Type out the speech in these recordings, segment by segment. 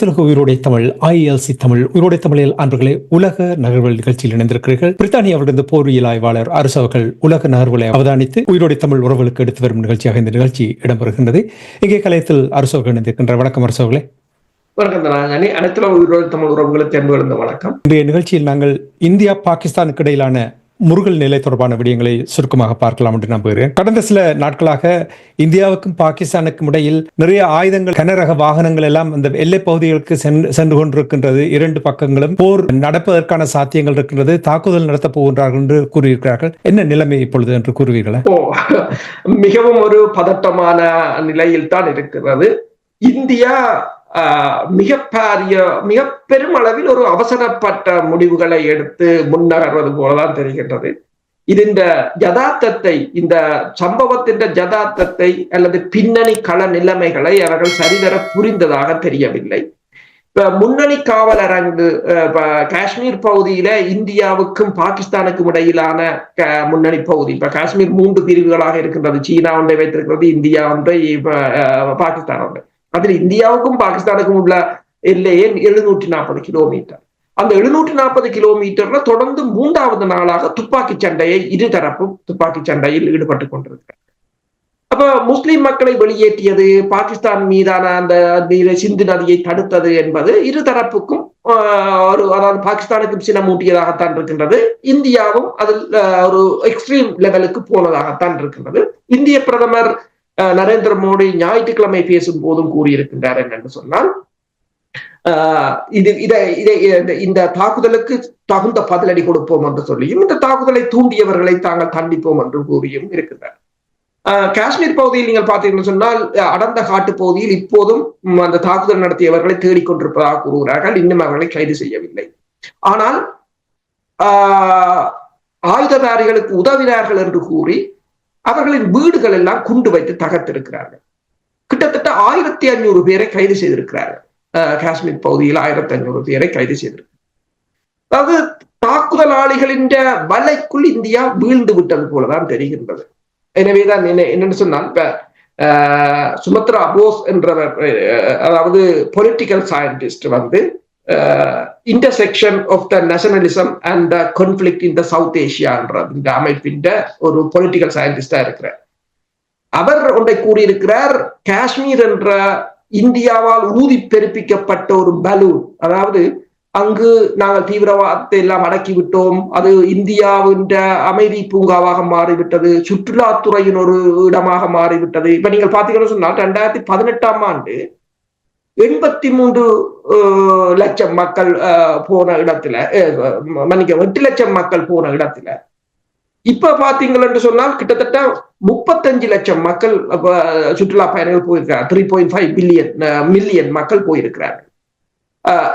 அனைத்துலக உயிரோடை தமிழ் ஐஎல்சி தமிழ் உயிரோடை தமிழில் அன்பர்களே உலக நகர்வுகள் நிகழ்ச்சியில் இணைந்திருக்கிறீர்கள். பிரித்தானிய அவர்களது போர்வியல் ஆய்வாளர் அரசு அவர்கள் உலக நகர்வுகளை அவதானித்து உயிரோடை தமிழ் உறவுகளுக்கு எடுத்து வரும் நிகழ்ச்சியாக இந்த நிகழ்ச்சி இடம்பெறுகின்றது. இங்கே கலையத்தில் அரசு அவர்கள் இணைந்திருக்கின்ற வணக்கம் அரசு அவர்களே. வணக்கம் தமிழ் உறவுகளுக்கு வணக்கம். இன்றைய நிகழ்ச்சியில் நாங்கள் இந்தியா பாகிஸ்தானுக்கு இடையிலான முருகல் நிலை தொடர்பான விடயங்களை சுருக்கமாக பார்க்கலாம் என்று நம்புகிறேன். கடந்த சில நாட்களாக இந்தியாவுக்கும் பாகிஸ்தானுக்கும் இடையில் நிறைய ஆயுதங்கள் கனரக வாகனங்கள் எல்லாம் அந்த எல்லை பகுதிகளுக்கு சென்று சென்று கொண்டிருக்கின்றது. இரண்டு பக்கங்களும் போர் நடப்பதற்கான சாத்தியங்கள் இருக்கின்றது. தாக்குதல் நடத்தப் போகின்றார்கள் என்று கூறியிருக்கிறார்கள். என்ன நிலைமை இப்பொழுது என்று கூறுவீர்களா? மிகவும் ஒரு பதட்டமான நிலையில் தான் இருக்கிறது. இந்தியா மிக பாரிய மிக பெருமளவில் ஒரு அவசரப்பட்ட முடிவுகளை எடுத்து முன்னகர்வது போலதான் தெரிகின்றது. இது இந்த யதார்த்தத்தை இந்த சம்பவத்தின் ஜதார்த்தத்தை அல்லது பின்னணி கள நிலைமைகளை அவர்கள் சரிவர புரிந்ததாக தெரியவில்லை. இப்ப முன்னணி காவல் அரங்கு காஷ்மீர் பகுதியில இந்தியாவுக்கும் பாகிஸ்தானுக்கும் இடையிலான முன்னணி பகுதி. இப்ப காஷ்மீர் மூன்று பிரிவுகளாக இருக்கின்றது. சீனா ஒன்றை வைத்திருக்கிறது இந்தியா ஒன்றை பாகிஸ்தான் ஒன்றை. அதில் இந்தியாவுக்கும் பாகிஸ்தானுக்கும் உள்ள எல்லையே எழுநூற்றி நாற்பது கிலோமீட்டர் அந்த எழுநூற்றி நாற்பது கிலோமீட்டர்ல தொடர்ந்து மூன்றாவது நாளாக துப்பாக்கி சண்டையை இருதரப்பும் துப்பாக்கி சண்டையில் ஈடுபட்டு கொண்டிருக்கிறார் அப்ப முஸ்லிம் மக்களை வெளியேற்றியது பாகிஸ்தான் மீதான அந்த சிந்து நதியை தடுத்தது என்பது இருதரப்புக்கும் ஆஹ், ஒரு அதாவது பாகிஸ்தானுக்கும் சினமூட்டியதாகத்தான் இருக்கின்றது இந்தியாவும் அதில் ஒரு எக்ஸ்ட்ரீம் லெவலுக்கு போனதாகத்தான் இருக்கின்றது இந்திய பிரதமர் நரேந்திர மோடி ஞாயிற்றுக்கிழமை பேசும் போதும் கூறியிருக்கின்றார் என்னன்னு சொன்னால் இது இதை இதை இந்த- தாக்குதலுக்கு தகுந்த பதிலடி கொடுப்போம் என்று சொல்லியும் இந்த தாக்குதலை தூண்டியவர்களை தாங்கள் தண்டிப்போம் என்று கூறியும் இருக்கின்றார். ஆஹ் காஷ்மீர் பகுதியில் நீங்கள் பார்த்தீங்கன்னு சொன்னால் அடர்ந்த காட்டு பகுதியில் இப்போதும் அந்த தாக்குதல் நடத்தியவர்களை தேடிக்கொண்டிருப்பதாக கூறுகிறார்கள். இன்னும் அவர்களை கைது செய்யவில்லை. ஆனால் ஆஹ் ஆயுததாரிகளுக்கு உதவினார்கள் என்று கூறி அவர்களின் வீடுகள் எல்லாம் குண்டு வைத்து தகர்த்திருக்கிறார்கள். கிட்டத்தட்ட ஆயிரத்தி ஐநூறு பேரை கைது செய்திருக்கிறார்கள். காஷ்மீர் பகுதியில் ஆயிரத்தி ஐநூறு பேரை கைது செய்திருக்கு அதாவது தாக்குதலாளிகளின் வலைக்குள் இந்தியா வீழ்ந்து விட்டது போலதான் தெரிகின்றது. எனவேதான் என்ன என்னன்னு சொன்னால் இப்ப ஆஹ், சுமத்ரா போஸ் என்றவர் அஹ், அதாவது பொலிட்டிக்கல் சயின்டிஸ்ட் வந்து intersection of the nationalism and the conflict in the south Asia என்ற இந்த அமைப்பின் ஒரு பொலிட்டிக்கல் சயின்டிஸ்டா இருக்கிறார். அவர் ஒன்றை கூறியிருக்கிறார் காஷ்மீர் என்ற இந்தியாவால் ஊதி பெருப்பிக்கப்பட்ட ஒரு பலூன் அதாவது அங்கு நாங்கள் தீவிரவாதத்தை எல்லாம் அடக்கிவிட்டோம் அது இந்தியாவின் அமைதி பூங்காவாக மாறிவிட்டது சுற்றுலாத்துறையின் ஒரு இடமாக மாறிவிட்டது. இப்ப நீங்கள் பாத்தீங்கன்னு சொன்னா ரெண்டாயிரத்தி பதினெட்டாம் ஆண்டு எண்பத்தி மூன்று லட்சம் மக்கள் போன இடத்துல மன்னிக்க எட்டு லட்சம் மக்கள் போன இடத்துல. இப்ப பாத்தீங்களன்னு சொன்னால் கிட்டத்தட்ட முப்பத்தஞ்சு லட்சம் மக்கள் சுற்றுலா பயணிகள் போயிருக்கிறார். Three point five billion million மக்கள் போயிருக்கிறார்கள்.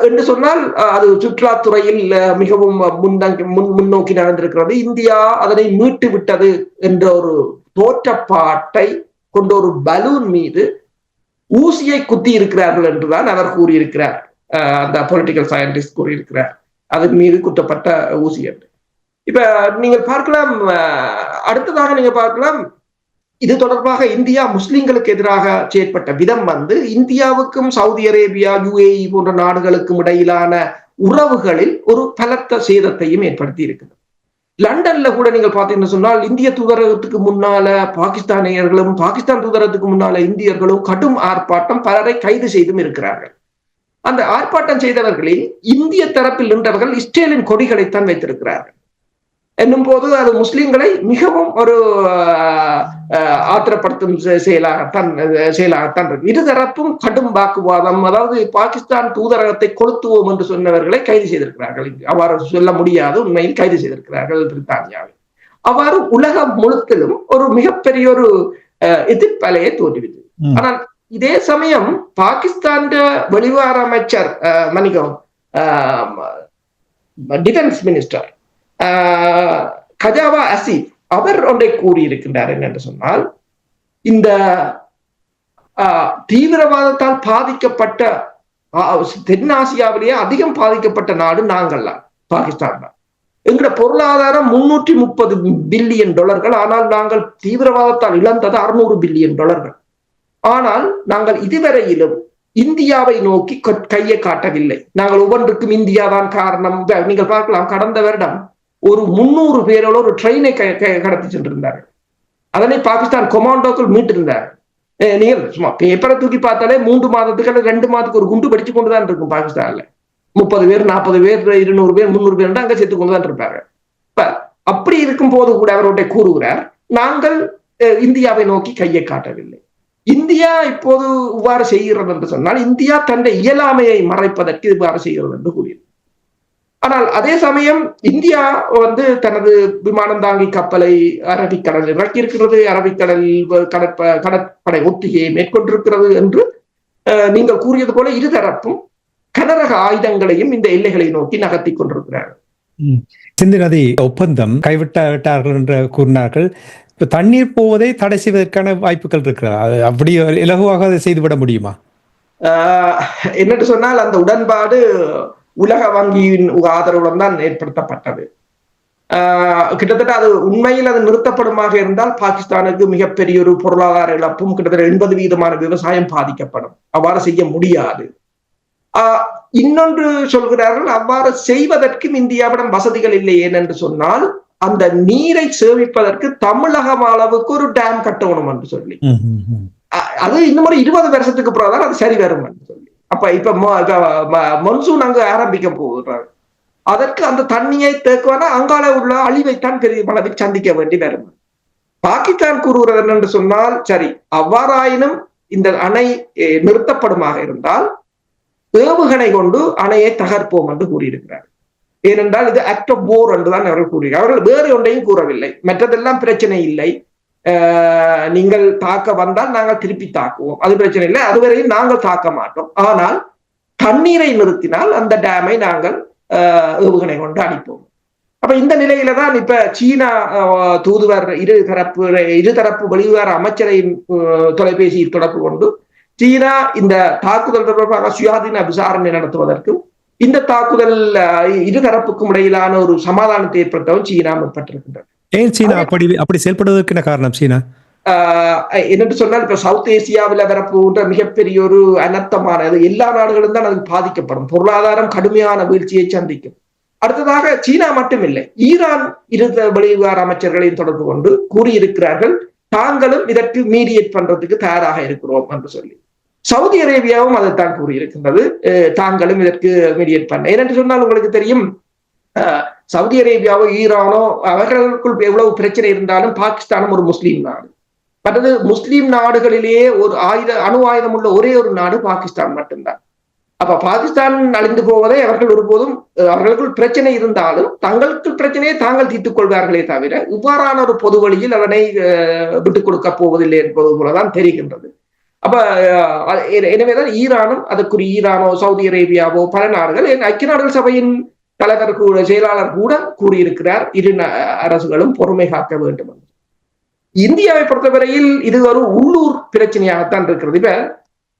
என்று சொன்னால் அது சுற்றுலாத்துறையில் மிகவும் முன்னங்கி முன் முன்னோக்கி நடந்திருக்கிறது. இந்தியா அதனை மீட்டு விட்டது என்ற ஒரு தோற்றப்பாட்டை கொண்ட ஒரு பலூன் மீது ஊசியை குத்தி இருக்கிறார்கள் என்றுதான் அவர் கூறியிருக்கிறார். அந்த பொலிட்டிக்கல் சயின்டிஸ்ட் கூறியிருக்கிறார். அதன் மீது குத்தப்பட்ட ஊசி என்று. இப்ப நீங்கள் பார்க்கலாம் அடுத்ததாக நீங்க பார்க்கலாம் இது தொடர்பாக இந்தியா முஸ்லிம்களுக்கு எதிராக செயற்பட்ட விதம் வந்து இந்தியாவுக்கும் சவுதி அரேபியா யுஏஇ போன்ற நாடுகளுக்கும் இடையிலான உறவுகளில் ஒரு பலத்த சேதத்தையும் ஏற்படுத்தி இருக்கிறது லண்டன்ல கூட நீங்க பாத்தீங்கன்னு சொன்னால் இந்திய தூதரகத்துக்கு முன்னால பாகிஸ்தானியர்களும் பாகிஸ்தான் தூதரகத்துக்கு முன்னால இந்தியர்களும் கடும் ஆர்ப்பாட்டம் பலரை கைது செய்தும் இருக்கிறார்கள். அந்த ஆர்ப்பாட்டம் செய்தவர்களில் இந்திய தரப்பில் நின்றவர்கள் இஸ்ரேலின் கொடிகளைத்தான் வைத்திருக்கிறார்கள். என்னும் போது அது முஸ்லிம்களை மிகவும் ஒரு ஆத்திரப்படுத்தும் செயலாகத்தான் செயலாகத்தான் இருக்கு. இருதரப்பும் கடும் வாக்குவாதம் அதாவது பாகிஸ்தான் தூதரகத்தை கொளுத்துவோம் என்று சொன்னவர்களை கைது செய்திருக்கிறார்கள். அவ்வாறு சொல்ல முடியாது உண்மையில் கைது செய்திருக்கிறார்கள் பிரித்தானியாவில். அவ்வாறு உலகம் முழுத்திலும் ஒரு மிகப்பெரிய ஒரு எதிர்ப்பலையை தோற்றுவிது ஆனால் இதே சமயம் பாகிஸ்தான் வெளிவார அமைச்சர் மணிகம் டிஃபென்ஸ் மினிஸ்டர் கஜாவா அசீப் அவர் ஒன்றை கூறியிருக்கின்றார் என்னென்று சொன்னால் இந்த தீவிரவாதத்தால் பாதிக்கப்பட்ட தென்னாசியாவிலேயே அதிகம் பாதிக்கப்பட்ட நாடு நாங்கள் தான் பாகிஸ்தான் தான். எங்கட பொருளாதாரம் முன்னூற்றி முப்பது பில்லியன் டாலர்கள் ஆனால் நாங்கள் தீவிரவாதத்தால் இழந்தது அறுநூறு பில்லியன் டாலர்கள். ஆனால் நாங்கள் இதுவரையிலும் இந்தியாவை நோக்கி கையை காட்டவில்லை. நாங்கள் ஒவ்வொன்றுக்கும் இந்தியா தான் காரணம். நீங்கள் பார்க்கலாம் கடந்த வருடம் ஒரு முன்னூறு பேரோட ஒரு ட்ரெயினை கடத்தி சென்றிருந்தாரு அதனை பாகிஸ்தான் கொமாண்டோக்கள் மீட்டிருந்தார். நீங்கள் சும்மா பேப்பரை தூக்கி பார்த்தாலே மூன்று மாதத்துக்கு அல்லது ரெண்டு மாதத்துக்கு ஒரு குண்டு படிச்சு கொண்டுதான் இருக்கும் பாகிஸ்தான்ல. முப்பது பேர் நாற்பது பேர் இருநூறு பேர் முந்நூறு பேர் அங்க சேர்த்து கொண்டுதான் இருப்பாரு இப்ப அப்படி இருக்கும் போது கூட அவருடைய கூறுகிறார் நாங்கள் இந்தியாவை நோக்கி கையை காட்டவில்லை. இந்தியா இப்போது இவ்வாறு செய்கிறது என்று சொன்னால் இந்தியா தன்னை இயலாமையை மறைப்பதற்கு இவ்வாறு செய்கிறது என்று கூறியது. ஆனால் அதே சமயம் இந்தியா வந்து தனது விமானம் தாங்கி கப்பலை அரபிக்கடலில் இறக்கியிருக்கிறது அரபிக்கடலில் கடற்ப கடற்படை ஒத்திகையை மேற்கொண்டிருக்கிறது என்று நீங்கள் கூறியது போல இருதரப்பும் கனரக ஆயுதங்களையும் இந்த எல்லைகளை நோக்கி நகர்த்தி கொண்டிருக்கிறார்கள். சிந்து நதி ஒப்பந்தம் கைவிட்ட விட்டார்கள் என்று கூறினார்கள். இப்ப தண்ணீர் போவதை தடை செய்வதற்கான வாய்ப்புகள் இருக்கிறதா? அப்படி இலகுவாக அதை செய்துவிட முடியுமா? என்னட்டு சொன்னால் அந்த உடன்பாடு உலக வங்கியின் ஆதரவுடன் தான் ஏற்படுத்தப்பட்டது. கிட்டத்தட்ட அது உண்மையில் அது நிறுத்தப்படுமாக இருந்தால் பாகிஸ்தானுக்கு மிகப்பெரிய ஒரு பொருளாதார இழப்பும் கிட்டத்தட்ட எண்பது வீதமான விவசாயம் பாதிக்கப்படும். அவ்வாறு செய்ய முடியாது. இன்னொன்று சொல்கிறார்கள் அவ்வாறு செய்வதற்கும் இந்தியாவிடம் வசதிகள் இல்லை. ஏனென்று சொன்னால் அந்த நீரை சேமிப்பதற்கு தமிழகம் அளவுக்கு ஒரு டேம் கட்டணும் என்று சொல்லி. அது இன்னும் ஒரு இருபது வருஷத்துக்கு பிறகுதான் அது சரி வரும் என்று சொல்லி. அப்ப இப்ப மன்சூன் அங்கு ஆரம்பிக்க போகிறாங்க அதற்கு அந்த தண்ணியை தேக்குவானா அங்கால உள்ள அழிவைத்தான் பெரிய அளவில் சந்திக்க வேண்டி வரும். பாகிஸ்தான் கூறுகிறது என்னென்று சொன்னால் சரி அவ்வாறாயினும் இந்த அணை நிறுத்தப்படுமாக இருந்தால் ஏவுகணை கொண்டு அணையை தகர்ப்போம் என்று கூறியிருக்கிறார். ஏனென்றால் இது ஆக்ட் ஆஃப் போர் என்றுதான் அவர்கள் கூறுகிறார் அவர்கள் வேறு ஒன்றையும் கூறவில்லை. மற்றதெல்லாம் பிரச்சனை இல்லை. நீங்கள் தாக்க வந்தால் நாங்கள் திருப்பி தாக்குவோம். அது பிரச்சனை இல்லை. அதுவரையும் நாங்கள் தாக்க மாட்டோம். ஆனால் தண்ணீரை நிறுத்தினால் அந்த டேமை நாங்கள் ஏவுகணை கொண்டு அடிப்போம். அப்ப இந்த நிலையில தான் இப்ப சீனா தூதுவர் இரு தரப்பு இருதரப்பு வெளிவார அமைச்சரையின் தொலைபேசியில் தொடர்பு கொண்டு சீனா இந்த தாக்குதல் தொடர்பாக சுயாதீன விசாரணை நடத்துவதற்கும் இந்த தாக்குதல் இருதரப்புக்கும் இடையிலான ஒரு சமாதானத்தை ஏற்படுத்தவும் சீனா முற்பட்டிருக்கின்றது. ஏன் சீனா அப்படி அப்படி செயல்படுவதற்கு என்ன காரணம் சீனா? என்னென்று சொன்னால் இப்ப சவுத் ஏசியாவில் வரப்போன்ற மிகப்பெரிய ஒரு அனர்த்தமானது எல்லா நாடுகளும் தான் அதுக்கு பாதிக்கப்படும். பொருளாதாரம் கடுமையான வீழ்ச்சியை சந்திக்கும். அடுத்ததாக சீனா மட்டுமில்லை. ஈரான் இரு வெளிவார அமைச்சர்களையும் தொடர்பு கொண்டு கூறியிருக்கிறார்கள் தாங்களும் இதற்கு மீடியேட் பண்றதுக்கு தயாராக இருக்கிறோம் என்று சொல்லி. சவுதி அரேபியாவும் அதைத்தான் கூறியிருக்கின்றது. தாங்களும் இதற்கு மீடியேட் பண்ண ஏனென்று சொன்னால் உங்களுக்கு தெரியும் சவுதி அரேபியாவோ ஈரானோ அவர்களுக்குள் எவ்வளவு பிரச்சனை இருந்தாலும் பாகிஸ்தானும் ஒரு முஸ்லீம் நாடு. மற்றது முஸ்லீம் நாடுகளிலேயே ஒரு ஆயுத அணு ஆயுதம் உள்ள ஒரே ஒரு நாடு பாகிஸ்தான் மட்டும்தான். அப்ப பாகிஸ்தான் அழிந்து போவதை அவர்கள் ஒருபோதும் அவர்களுக்குள் பிரச்சனை இருந்தாலும் தங்களுக்கு பிரச்சனையை தாங்கள் தீர்த்துக் கொள்வார்களே தவிர இவ்வாறான ஒரு பொது வழியில் அதனை விட்டுக் கொடுக்க போவதில்லை என்பது போலதான் தெரிகின்றது. அப்ப எனவேதான் ஈரானும் அதற்குரிய ஈரானோ சவுதி அரேபியாவோ பல நாடுகள் ஐக்கிய நாடுகள் சபையின் தலைவர் கூட செயலாளர் கூட கூறியிருக்கிறார் இரு அரசுகளும் பொறுமை காக்க வேண்டும் என்று. இந்தியாவை பொறுத்தவரையில் இது ஒரு உள்ளூர் பிரச்சனையாகத்தான் இருக்கிறது. இப்ப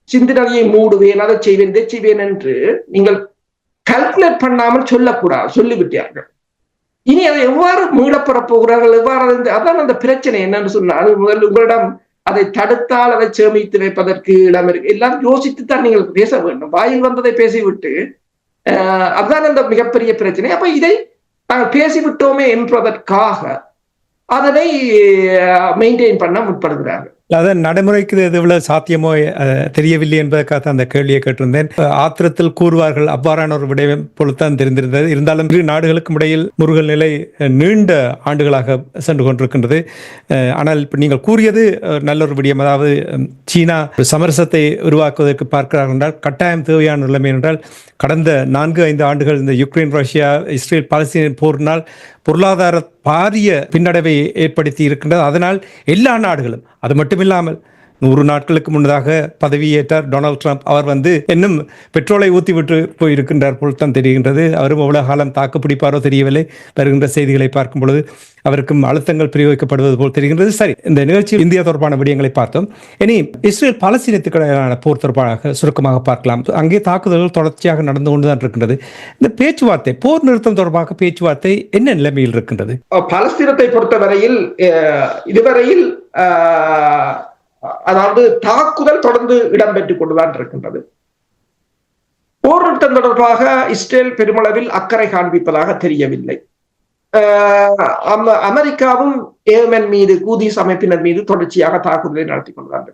சிந்து நதியை மூடுவேன் அதை செய்வேன் இதை செய்வேன் என்று நீங்கள் கல்குலேட் பண்ணாமல் சொல்லக்கூடாது சொல்லிவிட்டார்கள். இனி அதை எவ்வாறு மீளப்பெறப் போகிறார்கள் எவ்வாறு அதான் அந்த பிரச்சனை என்னன்னு சொன்னால் முதல் உங்களிடம் அதை தடுத்தால் அதை சேமித்து வைப்பதற்கு இடம் இருக்கு. எல்லாம் யோசித்து தான் நீங்கள் பேச வேண்டும். வாயில் வந்ததை பேசிவிட்டு அதுதான் அந்த மிகப்பெரிய பிரச்சனை. அப்ப இதை நாங்கள் பேசிவிட்டோமே என்பதற்காக அதனை மெயின்டைன் பண்ண முற்படுகிறார்கள். அதான் நடைமுறைக்கு இது எவ்வளவு சாத்தியமோ தெரியவில்லை என்பதற்காக தான் அந்த கேள்வியை கேட்டிருந்தேன். ஆத்திரத்தில் கூறுவார்கள் அவ்வாறான ஒரு விடயம் பொழுதுதான் தெரிந்திருந்தது. இருந்தாலும் இரு நாடுகளுக்கும் இடையில் முருகல் நிலை நீண்ட ஆண்டுகளாக சென்று கொண்டிருக்கின்றது. ஆனால் இப்போ நீங்கள் கூறியது நல்ல ஒரு விடயம். அதாவது சீனா ஒரு சமரசத்தை உருவாக்குவதற்கு பார்க்கிறார்கள் என்றால் கட்டாயம் தேவையான நிலைமை என்றால் கடந்த நான்கு ஐந்து ஆண்டுகள் இந்த யுக்ரைன் ரஷ்யா இஸ்ரேல் பாலஸ்தீன போரினால் பொருளாதார பாரிய பின்னடைவை ஏற்படுத்தி இருக்கின்றது. அதனால் எல்லா நாடுகளும் அது மட்டுமில்லாமல் நூறு நாட்களுக்கு முன்னதாக பதவியேற்றார் டொனால்ட் ட்ரம்ப். அவர் வந்து இன்னும் பெட்ரோலை ஊற்றி விட்டு போயிருக்கின்றார் போல் தான் தெரிகின்றது. அவரும் எவ்வளவு காலம் தாக்கு பிடிப்பாரோ தெரியவில்லை. வருகின்ற செய்திகளை பார்க்கும் பொழுது அவருக்கும் அழுத்தங்கள் பிரயோகிக்கப்படுவது போல் தெரிகின்றது. சரி இந்த நிகழ்ச்சியில் இந்தியா தொடர்பான விடயங்களை பார்த்தோம். இனி இஸ்ரேல் பாலஸ்தீனத்துக்கிடையிலான போர் தொடர்பாக சுருக்கமாக பார்க்கலாம். அங்கே தாக்குதல்கள் தொடர்ச்சியாக நடந்து கொண்டுதான் இருக்கின்றது. இந்த பேச்சுவார்த்தை போர் நிறுத்தம் தொடர்பாக பேச்சுவார்த்தை என்ன நிலைமையில் இருக்கின்றது? அஹ் பலஸ்தீனத்தை பொறுத்தவரையில் இதுவரையில் அதாவது தாக்குதல் தொடர்ந்து இடம்பெற்றுக் கொண்டுதான் இருக்கின்றது. போர் நிறுத்தம் தொடர்பாக இஸ்ரேல் பெருமளவில் அக்கறை காண்பிப்பதாக தெரியவில்லை. அமெரிக்காவும் ஏமன் மீது கூதிஸ் அமைப்பினர் மீது தொடர்ச்சியாக தாக்குதலை நடத்தி கொண்டுதான்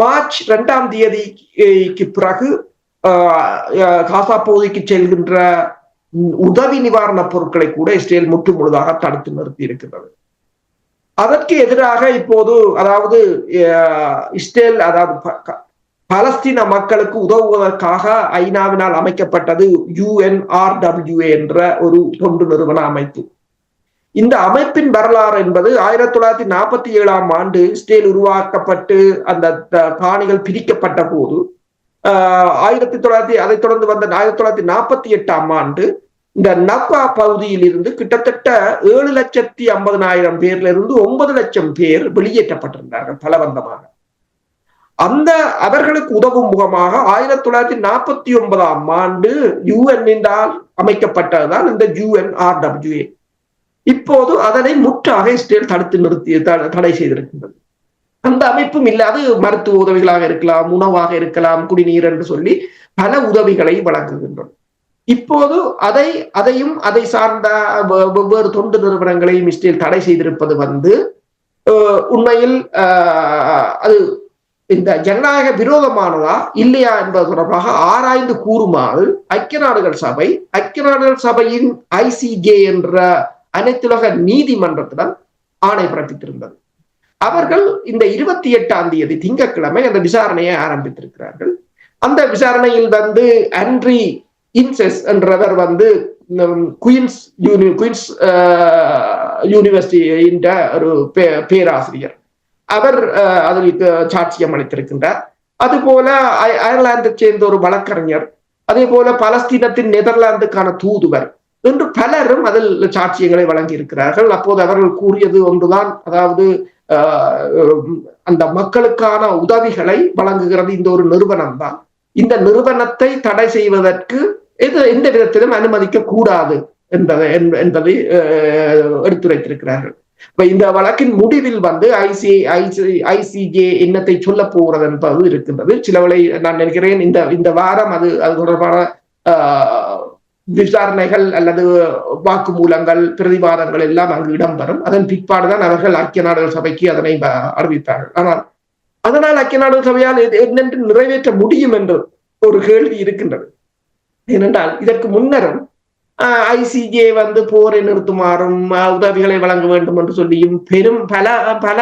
மார்ச் இரண்டாம் தேதிக்கு பிறகு காசா பகுதிக்கு செல்கின்ற உதவி நிவாரணப் பொருட்களை கூட இஸ்ரேல் முற்று முழுதாக தடுத்து நிறுத்தி இருக்கின்றது. அதற்கு எதிராக இப்போது அதாவது அஹ், இஸ்ரேல் அதாவது பலஸ்தீன மக்களுக்கு உதவுவதற்காக ஐநாவினால் அமைக்கப்பட்டது யுஎன்ஆர்டபிள்யூஏ என்ற ஒரு தொண்டு நிறுவன அமைப்பு. இந்த அமைப்பின் வரலாறு என்பது ஆயிரத்தி தொள்ளாயிரத்தி நாற்பத்தி ஏழாம் ஆண்டு இஸ்ரேல் உருவாக்கப்பட்டு அந்த த- காணிகள் பிரிக்கப்பட்ட போது ஆஹ் ஆயிரத்தி தொள்ளாயிரத்தி அதைத் தொடர்ந்து வந்த ஆயிரத்தி தொள்ளாயிரத்தி நாற்பத்தி எட்டாம் ஆண்டு இந்த நப்பா பகுதியில் இருந்து கிட்டத்தட்ட ஏழு லட்சத்தி ஐம்பதனாயிரம் பேர்ல இருந்து ஒன்பது லட்சம் பேர் வெளியேற்றப்பட்டிருந்தார்கள் பலவந்தமாக. அந்த அவர்களுக்கு உதவும் முகமாக ஆயிரத்தி தொள்ளாயிரத்தி நாற்பத்தி ஒன்பதாம் ஆண்டு யுஎன்னால் அமைக்கப்பட்டதுதான் இந்த யுஎன்ஆர்டபிள்யூஏ இப்போது அதனை முற்றாக இஸ்ரேல் தடுத்து நிறுத்தி த- தடை செய்திருக்கின்றது. அந்த அமைப்பும் இல்லாது மருத்துவ உதவிகளாக இருக்கலாம் உணவாக இருக்கலாம் குடிநீர் என்று சொல்லி பல உதவிகளை வழங்குகின்றன. இப்போது அதை அதையும் அதை சார்ந்த வெவ்வேறு தொண்டு நிறுவனங்களையும் இஸ்ரேல் தடை செய்திருப்பது வந்து உண்மையில் அது இந்த ஜனநாயக விரோதமானதா இல்லையா என்பது தொடர்பாக ஆராய்ந்து கூறுமாறு ஐக்கிய நாடுகள் சபை ஐக்கிய நாடுகள் சபையின் ஐசிஜே என்ற அனைத்துலக நீதிமன்றத்திடம் ஆணை பிறப்பித்திருந்தது. அவர்கள் இந்த இருபத்தி எட்டாம் தேதி திங்கட்கிழமை அந்த விசாரணையை ஆரம்பித்திருக்கிறார்கள். அந்த விசாரணையில் வந்து அன்றி இன்செஸ் என்றவர் வந்து குயின்ஸ் யூனி குயின்ஸ் யூனிவர்சிட்டி ஒரு பே- பேராசிரியர். அவர் அதில் சாட்சியம் அளித்திருக்கின்றார். அதுபோல அயர்லாந்தை சேர்ந்த ஒரு வழக்கறிஞர் அதே போல பலஸ்தீனத்தின் நெதர்லாந்துக்கான தூதுவர் என்று பலரும் அதில் சாட்சியங்களை வழங்கி இருக்கிறார்கள் அப்போது அவர்கள் கூறியது ஒன்றுதான் அதாவது அந்த மக்களுக்கான உதவிகளை வழங்குகிறது இந்த ஒரு நிறுவனம் தான் இந்த நிறுவனத்தை தடை செய்வதற்கு இது எந்த விதத்திலும் அனுமதிக்க கூடாது என்பதை என்பதை அஹ், எடுத்துரைத்திருக்கிறார்கள். இப்ப இந்த வழக்கின் முடிவில் வந்து ஐசி ஐசி ஐசிஜே என்னத்தை சொல்ல போகிறது என்பது இருக்கின்றது. சிலவளை நான் நினைக்கிறேன் இந்த இந்த வாரம் அது அது தொடர்பான ஆஹ், விசாரணைகள் அல்லது வாக்குமூலங்கள் பிரதிவாதங்கள் எல்லாம் அங்கு இடம்பெறும். அதன் பிற்பாடுதான் அவர்கள் ஐக்கிய நாடுகள் சபைக்கு அதனை அறிவித்தார்கள். ஆனால் அதனால் ஐக்கிய நாடுகள் சபையால் என்னென்று நிறைவேற்ற முடியும் என்று ஒரு கேள்வி இருக்கின்றது. ஏனென்றால் இதற்கு முன்னரும் ஐசிஜே வந்து போரை நிறுத்துமாறும் உதவிகளை வழங்க வேண்டும் என்று சொல்லியும் பெரும் பல பல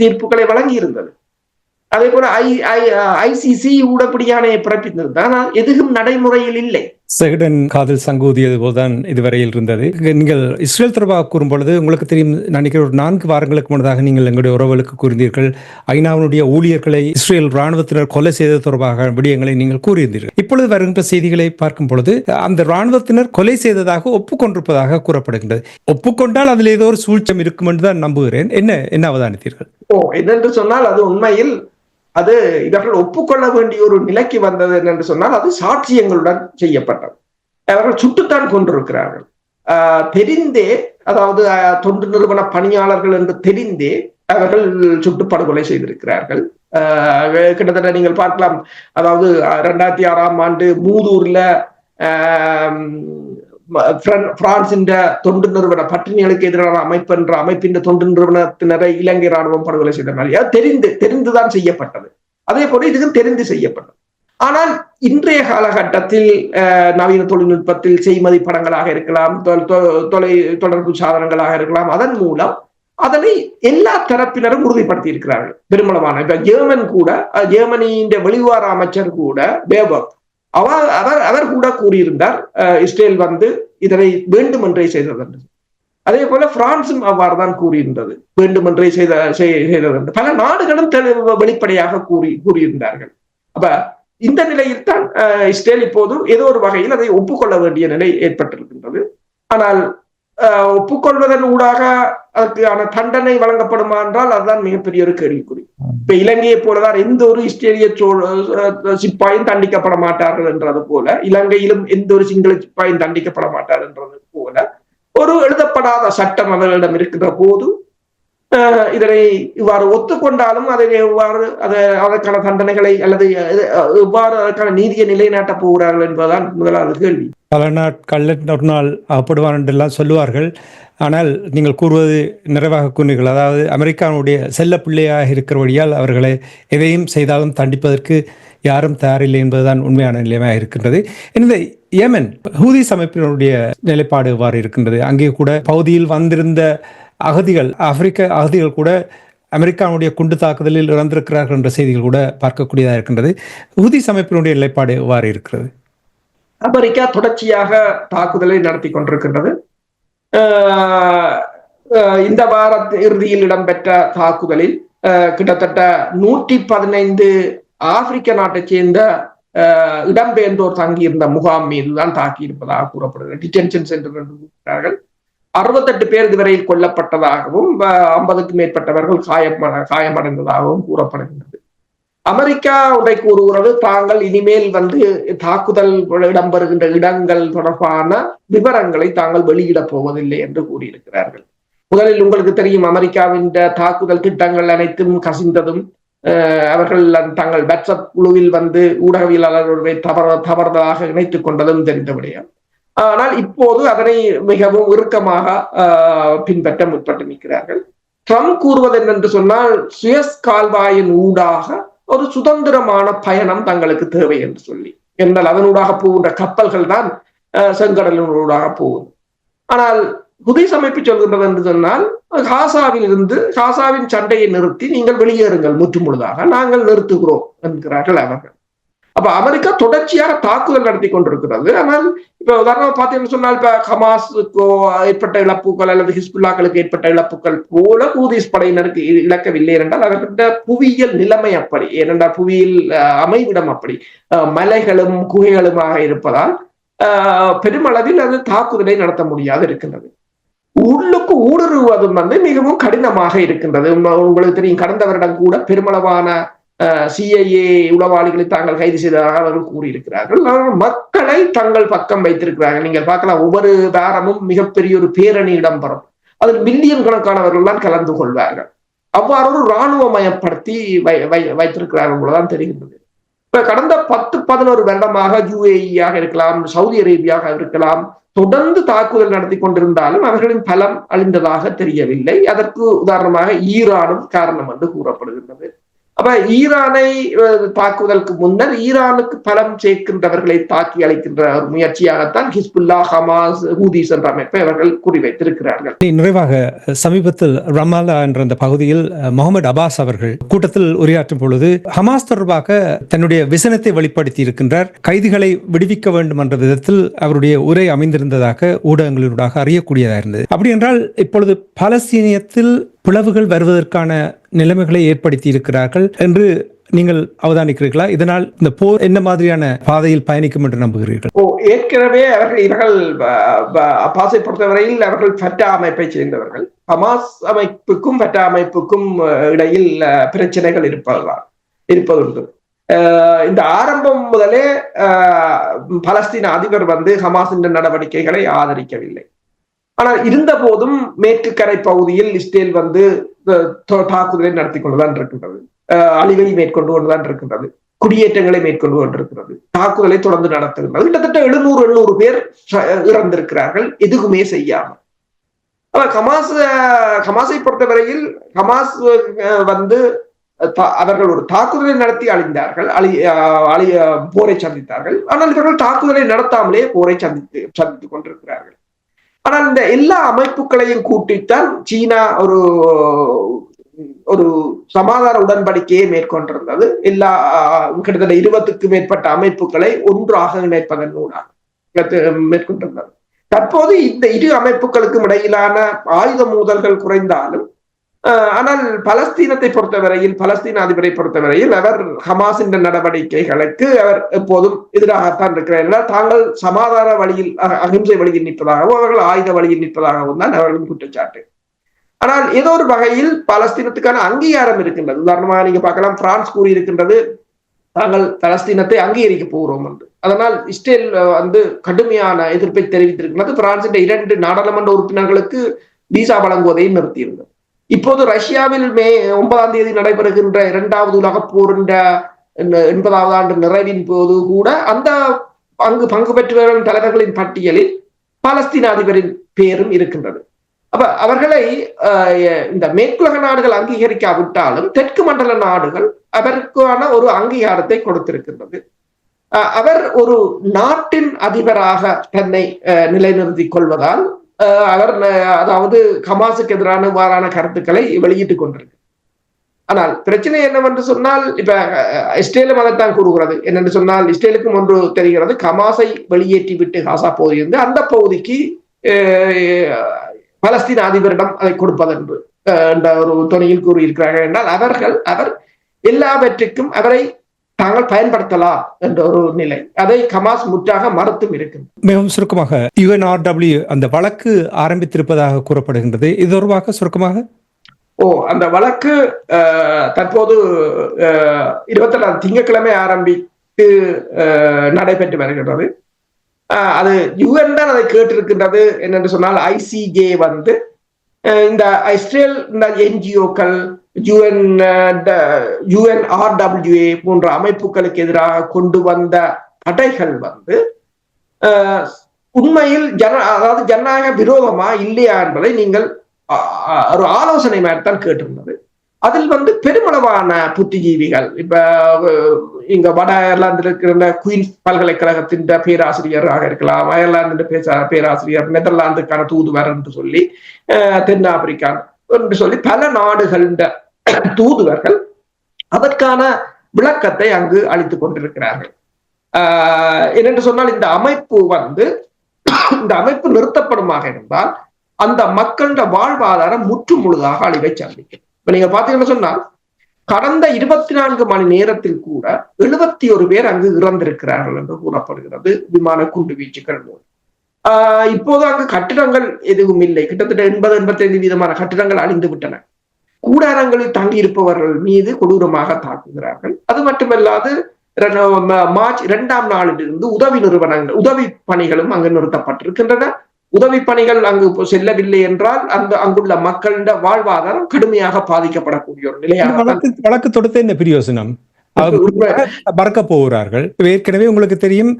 தீர்ப்புகளை வழங்கி இருந்தது அதே போல ஐ ஐ ஐசிசி ஊடப்படியான பிறப்பித்தது. ஆனால் எதுவும் நடைமுறையில் இல்லை. செகடன் காதல் சங்கூதியது போல்தான் இதுவரையில் இருந்தது. நீங்கள் இஸ்ரேல் தொடர்பாக கூறும் பொழுது உங்களுக்கு தெரியும் நினைக்கிற ஒரு நான்கு வாரங்களுக்கு முன்னதாக நீங்கள் எங்களுடைய உறவுகளுக்கு கூறினீர்கள் ஐநாவினுடைய ஊழியர்களை இஸ்ரேல் ராணுவத்தினர் கொலை செய்தது தொடர்பாக விடயங்களை நீங்கள் கூறியிருந்தீர்கள். இப்பொழுது வருகின்ற செய்திகளை பார்க்கும் பொழுது அந்த ராணுவத்தினர் கொலை செய்ததாக ஒப்புக்கொண்டிருப்பதாக கூறப்படுகின்றது. ஒப்புக்கொண்டால் அதில் ஏதோ ஒரு சூழ்ச்சம் இருக்கும் என்று தான் நம்புகிறேன். என்ன என்ன அவதானித்தீர்கள்? ஓ என்னென்று சொன்னால் அது உண்மையில் அது இவர்கள் ஒப்புக்கொள்ள வேண்டிய ஒரு நிலைக்கு வந்தது என்று சொன்னால் அது சாட்சியங்களுடன் செய்யப்பட்டது. அவர்கள் சுட்டுத்தான் கொண்டிருக்கிறார்கள். ஆஹ் தெரிந்தே அதாவது தொண்டு நிறுவன பணியாளர்கள் என்று தெரிந்தே அவர்கள் சுட்டு படுகொலை செய்திருக்கிறார்கள். ஆஹ் கிட்டத்தட்ட நீங்கள் பார்க்கலாம். அதாவது ரெண்டாயிரத்தி ஆறாம் ஆண்டு மூதூர்ல பிரான்சின்ற தொண்டு நிறுவன பட்டினிகளுக்கு எதிரான அமைப்பு என்ற அமைப்பின் தொண்டு நிறுவனத்தினரை இலங்கை ராணுவம் படுகொலை செய்த மாதிரி தெரிந்து தெரிந்துதான் செய்யப்பட்டது. அதே போல இதுவும் தெரிந்து செய்யப்பட்டது. ஆனால் இன்றைய காலகட்டத்தில் நவீன தொழில்நுட்பத்தில் செய்மதி படங்களாக இருக்கலாம் தொலை தொடர்பு சாதனங்களாக இருக்கலாம் அதன் மூலம் அதனை எல்லா தரப்பினரும் உறுதிப்படுத்தி இருக்கிறார்கள் பெருமளவான. இப்ப ஜெர்மன் கூட ஜெர்மனியின் வெளிவார அமைச்சர் கூட பேபர் அவர் அவர் அவர் கூட கூறியிருந்தார் இஸ்ரேல் வந்து இதனை வேண்டுமென்றே செய்ததென்று. அதே போல பிரான்சும் அவ்வாறு தான் கூறியிருந்தது. வேண்டுமென்றே செய்த செய்தது பல நாடுகளும் வெளிப்படையாக கூறி கூறியிருந்தார்கள். அப்ப இந்த நிலையில் தான் இஸ்ரேல் இப்போது ஏதோ ஒரு வகையில் அதை ஒப்புக்கொள்ள வேண்டிய நிலை ஏற்பட்டிருக்கின்றது. ஆனால் ஒப்புக்கொள்வதன் ஊடாக அதுக்கான தண்டனை வழங்கப்படுமா என்றால் அதுதான் மிகப்பெரிய ஒரு கேள்விக்குறி. இப்ப இலங்கையை போலதான் எந்த ஒரு இஸ்ரேலிய சிப்பாயும் தண்டிக்கப்பட மாட்டார்கள் என்றது போல இலங்கையிலும் எந்த ஒரு சிங்கள சிப்பாயும் தண்டிக்கப்பட மாட்டார் என்றது போல ஒரு எழுதப்படாத சட்டம் அவர்களிடம் இருக்கின்ற போது இதனை இவ்வாறு ஒத்துக்கொண்டாலும் அதை எவ்வாறு அதை அதற்கான தண்டனைகளை அல்லது எவ்வாறு அதற்கான நீதியை நிலைநாட்டப் போகிறார்கள் என்பதுதான் முதலாவது கேள்வி. பல நாட்கள் ஒரு நாள் அகப்படுவான் என்றெல்லாம் சொல்லுவார்கள். ஆனால் நீங்கள் கூறுவது நிறைவாக கூறுகள் அதாவது அமெரிக்காவுடைய செல்ல பிள்ளையாக இருக்கிறபடியால் அவர்களை எதையும் செய்தாலும் தண்டிப்பதற்கு யாரும் தயாரில்லை என்பதுதான் உண்மையான நிலைமையாக இருக்கின்றது. எனவே ஏமன் ஹூதி அமைப்பினுடைய நிலைப்பாடு எவ்வாறு இருக்கின்றது? அங்கே கூட பகுதியில் வந்திருந்த அகதிகள் ஆப்பிரிக்க அகதிகள் கூட அமெரிக்காவுடைய குண்டு தாக்குதலில் இறந்திருக்கிறார்கள் என்ற செய்திகள் கூட பார்க்கக்கூடியதாக இருக்கின்றது. ஹூதிஸ் அமைப்பினுடைய நிலைப்பாடு எவ்வாறு இருக்கிறது? அமெரிக்கா தொடர்ச்சியாக தாக்குதலை நடத்தி கொண்டிருக்கின்றது. இந்த வார இறுதியில் இடம்பெற்ற தாக்குதலில் கிட்டத்தட்ட நூற்றி பதினைந்து ஆப்பிரிக்க நாட்டைச் சேர்ந்த இடம்பெயர்ந்தோர் தங்கியிருந்த முகாம் மீதுதான் தாக்கி இருப்பதாக கூறப்படுகிறது. டிடென்ஷன் சென்டர் என்று கூறுகிறார்கள். அறுபத்தெட்டு பேர் இதுவரையில் கொல்லப்பட்டதாகவும் ஐம்பதுக்கும் மேற்பட்டவர்கள் காயம் காயமடைந்ததாகவும் கூறப்படுகின்றது. அமெரிக்கா உடை கூறுகிறது தாங்கள் இனிமேல் வந்து தாக்குதல் இடம்பெறுகின்ற இடங்கள் தொடர்பான விவரங்களை தாங்கள் வெளியிடப் போவதில்லை என்று கூறியிருக்கிறார்கள். முதலில் உங்களுக்கு தெரியும் அமெரிக்காவின் தாக்குதல் திட்டங்கள் அனைத்தும் கசிந்ததும் அவர்கள் தங்கள் வாட்ஸ்அப் குழுவில் வந்து ஊடகவியலாளர்களுடைய தவற தவறுதலாக இணைத்துக் கொண்டதும் தெரிந்த விடயம். ஆனால் இப்போது அதனை மிகவும் இறுக்கமாக பின்பற்ற முற்பட்டு நிற்கிறார்கள். ட்ரம்ப் கூறுவது என்னென்று சொன்னால் சுயஸ் கால்வாயின் ஊடாக ஒரு சுதந்திரமான பயணம் தங்களுக்கு தேவை என்று சொல்லி. என்றால் அதனூடாக போகின்ற கப்பல்கள் தான் செங்கடலினூடாக போகும். ஆனால் புதை அமைப்பு சொல்கின்றது என்று சொன்னால் காசாவில் இருந்து காசாவின் சண்டையை நிறுத்தி நீங்கள் வெளியேறுங்கள் முற்று முழுதாக நாங்கள் நிறுத்துகிறோம் என்கிறார்கள் அவர்கள். அப்ப அமெரிக்கா தொடர்ச்சியாக தாக்குதல் நடத்தி கொண்டிருக்கிறது. ஆனால் இப்ப உதாரணமா பார்த்தீங்கன்னு சொன்னால் இப்ப ஹமாஸுக்கோ ஏற்பட்ட இழப்புகள் அல்லது ஹிஸ்புல்லாக்களுக்கு ஏற்பட்ட இழப்புகள் போல கூதிஸ் படையினருக்கு இழக்கவில்லை என்றால் அவர்கிட்ட புவியியல் நிலைமை அப்படி. ஏனென்றால் புவியில் அமைவிடம் அப்படி. மலைகளும் குகைகளுமாக இருப்பதால் பெருமளவில் அது தாக்குதலை நடத்த முடியாது இருக்கின்றது. உள்ளுக்கு ஊடுருவதும் வந்து மிகவும் கடினமாக இருக்கின்றது. உங்களுக்கு தெரியும் கடந்த வருடம் கூட பெருமளவான சிஐஏ உளவாளிகளை தாங்கள் கைது செய்ததாக அவர்கள் கூறியிருக்கிறார்கள். மக்களை தங்கள் பக்கம் வைத்திருக்கிறார்கள். நீங்கள் பார்க்கலாம் ஒவ்வொரு வாரமும் மிகப்பெரிய ஒரு பேரணி இடம்பெறும். அதில் மில்லியன் கணக்கானவர்கள் தான் கலந்து கொள்வார்கள். அவ்வாறு ஒரு இராணுவமயப்படுத்தி வை வை வைத்திருக்கிறார்கள் போலதான் தெரிகின்றது. இப்ப கடந்த பத்து பதினோரு வருடமாக யுஏஇயாக இருக்கலாம் சவுதி அரேபியாக இருக்கலாம் தொடர்ந்து தாக்குதல் நடத்தி கொண்டிருந்தாலும் அவர்களின் பலம் அழிந்ததாக தெரியவில்லை. அதற்கு உதாரணமாக ஈரானும் காரணம் என்று கூறப்படுகின்றது. அப்ப ஈரானை தாக்குதலுக்கு முன்னர் ஈரானுக்கு பலம் சேர்க்கின்றவர்களை தாக்கி அழைக்கின்ற ஒரு முயற்சியாகத்தான் ஹிஸ்புல்லா ஹமாஸ் ஹூதிஸ் என்ற அமைப்பை அவர்கள் குறிவைத்திருக்கிறார்கள் நிறைவாக சமீபத்தில் ரமாலா என்ற அந்த பகுதியில் முகமது அபாஸ் அவர்கள் கூட்டத்தில் உரையாற்றும் பொழுது ஹமாஸ் தொடர்பாக தன்னுடைய விசனத்தை வெளிப்படுத்தி இருக்கின்றார். கைதிகளை விடுவிக்க வேண்டும் என்ற விதத்தில் அவருடைய உரை அமைந்திருந்ததாக ஊடகங்களினூடாக அறியக்கூடியதாக இருந்தது. அப்படி என்றால் இப்பொழுது பாலஸ்தீனியத்தில் பிளவுகள் வருவதற்கான நிலைமைகளை ஏற்படுத்தி இருக்கிறார்கள் என்று நீங்கள் அவதானிக்கிறீர்களா? இதனால் இந்த போர் என்ன மாதிரியான பாதையில் பயணிக்கும் என்று நம்புகிறீர்கள்? ஓ ஏற்கனவே அவர்கள் இவர்கள் அப்பாஸை பொறுத்தவரையில் அவர்கள் ஃபட்டா அமைப்பை சேர்ந்தவர்கள். ஹமாஸ் அமைப்புக்கும் ஃபட்டா அமைப்புக்கும் இடையில் பிரச்சனைகள் இருப்பதுதான் இருப்பதுண்டு. இந்த ஆரம்பம் முதலே பலஸ்தீன அதிபர் வந்து ஹமாஸின் நடவடிக்கைகளை ஆதரிக்கவில்லை. ஆனால் இருந்த போதும் மேற்கு கரை பகுதியில் இஸ்ரேல் வந்து தாக்குதலை நடத்தி கொண்டுதான் இருக்கின்றது. அஹ், அழிவை மேற்கொண்டு கொண்டுதான் இருக்கின்றது. குடியேற்றங்களை மேற்கொண்டு கொண்டிருக்கிறது. தாக்குதலை தொடர்ந்து நடத்துகின்றது கிட்டத்தட்ட எழுநூறு எழுநூறு பேர் இறந்திருக்கிறார்கள். எதுவுமே செய்யாமல். ஆனா ஹமாஸ் ஹமாஸை பொறுத்தவரையில் ஹமாஸ் வந்து தா- அவர்கள் ஒரு தாக்குதலை நடத்தி அழிந்தார்கள். அழி அஹ், அழி போரை சந்தித்தார்கள். ஆனால் இவர்கள் தாக்குதலை நடத்தாமலே போரை சந்தித்து சந்தித்துக் கொண்டிருக்கிறார்கள். ஆனால் இந்த எல்லா அமைப்புகளையும் கூட்டித்தான் சீனா ஒரு ஒரு சமாதான உடன்படிக்கையை மேற்கொண்டிருந்தது. எல்லா கிட்டத்தட்ட இருபத்துக்கும் மேற்பட்ட அமைப்புகளை ஒன்றாக இணைப்பதன் மூலம் மேற்கொண்டிருந்தது. தற்போது இந்த இரு அமைப்புகளுக்கும் இடையிலான ஆயுத மோதல்கள் குறைந்தாலும் ஆனால் பலஸ்தீனத்தை பொறுத்தவரையில் பலஸ்தீன அதிபரை பொறுத்தவரையில் அவர் ஹமாஸின் நடவடிக்கைகளுக்கு அவர் எப்போதும் எதிராகத்தான் இருக்கிறார். என்றால் தாங்கள் சமாதான வழியில் அகிம்சை வழியில் நிற்பதாகவும் அவர்கள் ஆயுத வழியில் நிற்பதாகவும் தான் அவர்களின் குற்றச்சாட்டு. ஆனால் ஏதோ ஒரு வகையில் பலஸ்தீனத்துக்கான அங்கீகாரம் இருக்கின்றது. உதாரணமாக நீங்க பார்க்கலாம் பிரான்ஸ் கூறியிருக்கின்றது தாங்கள் பலஸ்தீனத்தை அங்கீகரிக்க போகிறோம் என்று. அதனால் இஸ்ரேல் வந்து கடுமையான எதிர்ப்பை தெரிவித்திருக்கிறது பிரான்சின் இரண்டு நாடாளுமன்ற உறுப்பினர்களுக்கு விசா வழங்குவதை நிறுத்தியிருந்தது. இப்போது ரஷ்யாவில் மே ஒன்பதாம் தேதி நடைபெறுகின்ற இரண்டாவது உலகப் போரின் எண்பதாவது ஆண்டு நிறைவின் போது கூட அந்த அங்கு பங்கு பெற்றவர்களின் தலைவர்களின் பட்டியலில் பாலஸ்தீன அதிபரின் பேரும் இருக்கின்றது. அப்ப அவர்களை அஹ், இந்த மேற்குலக நாடுகள் அங்கீகரிக்காவிட்டாலும் தெற்கு மண்டல நாடுகள் அவருக்கான ஒரு அங்கீகாரத்தை கொடுத்திருக்கின்றது. அஹ், அவர் ஒரு நாட்டின் அதிபராக தன்னை அஹ், நிலைநிறுத்திக் கொள்வதால் அவர் அதாவது ஹமாஸுக்கு எதிரான இவ்வாறான கருத்துக்களை வெளியிட்டுக் கொண்டிருக்கு. ஆனால் பிரச்சனை என்னவென்று சொன்னால் இப்ப அஹ், இஸ்ரேலும் அதைத்தான் கூறுகிறது. என்னென்று சொன்னால் இஸ்ரேலுக்கும் ஒன்று தெரிகிறது. கமாஸை வெளியேற்றி விட்டு காசா பகுதியிலிருந்து அந்த பகுதிக்கு அஹ், பலஸ்தீன அதிபரிடம் அதை கொடுப்பதென்று அஹ், என்ற ஒரு துணையில் கூறியிருக்கிறார்கள் என்றால் அவர்கள் அவர் எல்லாவற்றுக்கும் அவரை தாங்கள் பயன்படுத்தலாம் என்ற ஒரு நிலை. அதை கமாஸ் முற்றாக மறுத்தும் இருக்கின்றது மிகவும் சுருக்கமாக யுஎன்ஆர்டபிள்யூ அந்த வழக்கு ஆரம்பித்திருப்பதாக கூறப்படுகின்றது. இது தொடர்பாக சுருக்கமாக? ஓ அந்த வழக்கு தற்போது இருபத்தி ஏழாம் திங்கட்கிழமை ஆரம்பித்து நடைபெற்று வருகின்றது. அது யுஎன் தான் அதை கேட்டிருக்கின்றது என்னென்று சொன்னால் ஐசிஜே வந்து இந்த இஸ்ரேல் இந்த என்ஜிஓக்கள் யுஎன் யுஎன்ஆர்டபிள்யூஏ uh, போன்ற அமைப்புகளுக்கு எதிராக கொண்டு வந்த தடைகள் வந்து உண்மையில் ஜன அதாவது ஜனநாயக விரோதமா இல்லையா என்பதை நீங்கள் ஒரு ஆலோசனை மாதிரி தான் கேட்டிருந்தது. அதில் வந்து பெருமளவான புத்திஜீவிகள் இப்ப இங்க வட அயர்லாந்தில் இருக்கிற குயின்ஸ் பல்கலைக்கழகத்தின் பேராசிரியராக இருக்கலாம் அயர்லாந்து பேராசிரியர் நெதர்லாந்துக்கான தூதுவர் என்று சொல்லி அஹ், தென்னாப்பிரிக்கா என்று சொல்லி பல நாடுகளின் தூதுவர்கள் அதற்கான விளக்கத்தை அங்கு அளித்துக் கொண்டிருக்கிறார்கள். ஆஹ் என்னென்று சொன்னால் இந்த அமைப்பு வந்து இந்த அமைப்பு நிறுத்தப்படுமாக இருந்தால் அந்த மக்களோட வாழ்வாதாரம் முற்று முழுதாக அழிவை சந்திக்கும். இப்ப நீங்க பாத்தீங்கன்னு சொன்னால் கடந்த இருபத்தி நான்கு மணி நேரத்தில் கூட எழுபத்தி ஒரு பேர் அங்கு இறந்திருக்கிறார்கள் என்று கூறப்படுகிறது விமான குண்டு வீச்சுக்கள் மூலம். ஆஹ் இப்போது அங்கு கட்டிடங்கள் எதுவும் இல்லை. கிட்டத்தட்ட எண்பது எண்பத்தி ஐந்து வீதமான கட்டிடங்கள் அழிந்து விட்டன கூடாரங்களில் தங்கி இருப்பவர்கள் மீது கொடூரமாக தாக்குகிறார்கள். அது மட்டுமல்லாது மார்ச் இரண்டாம் நாளிலிருந்து உதவி நிறுவனங்கள் உதவி பணிகளும் அங்கு நிறுத்தப்பட்டிருக்கின்றன. உதவி பணிகள் அங்கு செல்லவில்லை என்றால் அந்த அங்குள்ள மக்களிட வாழ்வாதாரம் கடுமையாக பாதிக்கப்படக்கூடிய ஒரு இந்த நிலையாக வழக்கு வழக்கு தொடுத்த என்ன பிரயோசனம். மறக்க போகிறார்கள். ஏற்கனவே உங்களுக்கு தெரியும்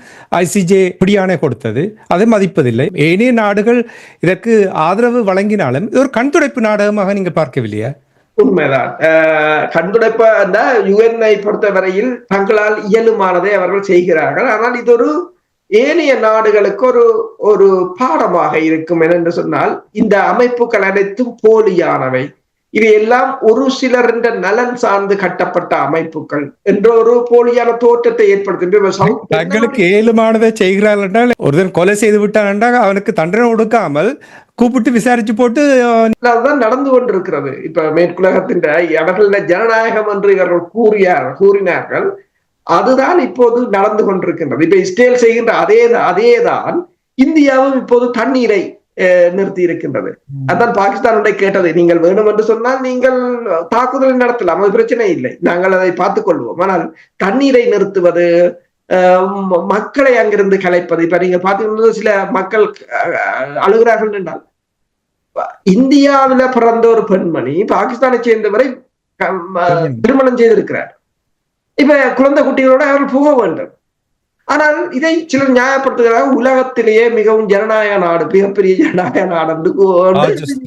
ஐசிஜே பிடியாணை கொடுத்தது. அதை மதிப்பதில்லை. ஏனைய நாடுகள் இதற்கு ஆதரவு வழங்கினாலும் இது ஒரு கண்துடைப்பு நாடகமாக நீங்க பார்க்கவில்லையா? உண்மைதான். கண்துடைப்ப அந்த யுஎன்ஐ பொறுத்தவரையில் தங்களால் இயலுமானதை அவர்கள் செய்கிறார்கள். ஆனால் இது ஒரு ஏனைய நாடுகளுக்கு ஒரு ஒரு பாடமாக இருக்கும் என்று சொன்னால் இந்த அமைப்புகள் அனைத்தும் போலியானவை. இது எல்லாம் ஒரு சிலரின் நலன் சார்ந்து கட்டப்பட்ட அமைப்புகள் என்ற ஒரு போலியான தோற்றத்தை ஏற்படுத்துகின்ற தங்களுக்கு ஏழுமானதை செய்கிறார்கள் என்றால் ஒருத்தன் கொலை செய்து விட்டான் என்றால் அவனுக்கு தண்டனை கொடுக்காமல் கூப்பிட்டு விசாரிச்சு போட்டு அதுதான் நடந்து கொண்டிருக்கிறது. இப்ப மேற்குலகத்தின் அவர்கள ஜனநாயகம் என்று இவர்கள் கூறியார் கூறினார்கள். அதுதான் இப்போது நடந்து கொண்டிருக்கின்றது. இப்ப இஸ்ரேல் செய்கின்ற அதே அதேதான் இந்தியாவும் இப்போது தண்ணீரை நிறுத்தி இருக்கின்றது அதான் பாகிஸ்தானுடைய கேட்டது நீங்கள் வேணும் என்று சொன்னால் நீங்கள் தாக்குதலை நடத்தலாம் அது பிரச்சனை இல்லை நாங்கள் அதை பார்த்துக் கொள்வோம் ஆனால் தண்ணீரை நிறுத்துவது மக்களை அங்கிருந்து கலைப்பது இப்ப நீங்க பார்த்தீங்கன்னா சில மக்கள் அழுகிறார்கள் என்றால் இந்தியாவில பிறந்த ஒரு பெண்மணி பாகிஸ்தானை சேர்ந்தவரை திருமணம் செய்திருக்கிறார் இப்ப குழந்தை குட்டிகளோட அவர்கள் போக வேண்டும் ஆனால் இதை சிலர் நியாயப்படுத்துகிறார்கள். உலகத்திலேயே மிகவும் ஜனநாயக நாடு மிகப்பெரிய ஜனநாயக நாடு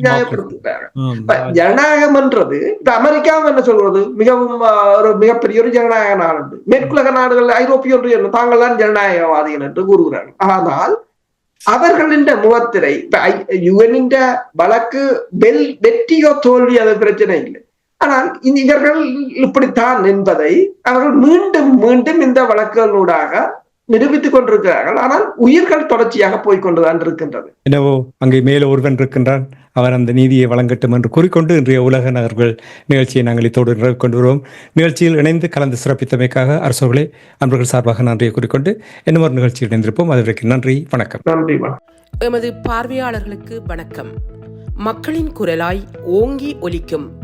நியாயப்படுத்துகிறார்கள். ஆம். இப்ப ஜனநாயகம் என்றது இப்ப அமெரிக்காவும் என்ன சொல்றது மிகவும் ஒரு மிகப்பெரிய ஒரு ஜனநாயக நாடு. மேற்குலக நாடுகள் ஐரோப்பிய ஒன்றியம் தாங்கள் தான் ஜனநாயகவாதிகள் என்று கூறுகிறார்கள். ஆனால் அவர்களின் முகத்திரை யுஎனின் வழக்கு வெல் வெற்றியோ தோல்வி அது பிரச்சனை இல்லை. ஆனால் இவர்கள் இப்படித்தான் என்பதை அவர்கள் மீண்டும் மீண்டும் இந்த வழக்குகளூடாக நிரூபித்துக் கொண்டிருக்கிறார்கள். ஆனால் உயிர்கள் தொடர்ச்சியாக போய்கொண்டுதான் இருக்கின்றது. என்னவோ அங்கே மேலே ஒருவன் இருக்கின்றான். அவர் அந்த நீதியை வழங்கட்டும் என்று கூறிக்கொண்டு இன்றைய உலக நகர்கள் நிகழ்ச்சியை நாங்கள் இத்தோடு நிறைவு கொண்டு வருவோம் நிகழ்ச்சியில் இணைந்து கலந்து சிறப்பித்தமைக்காக அரசர்களே அன்பர்கள் சார்பாக நன்றியை கூறிக்கொண்டு இன்னும் ஒரு நிகழ்ச்சியில் இணைந்திருப்போம். அதுவரைக்கும் நன்றி வணக்கம். நன்றி வணக்கம். எமது பார்வையாளர்களுக்கு வணக்கம். மக்களின் குரலாய் ஓங்கி ஒலிக்கும்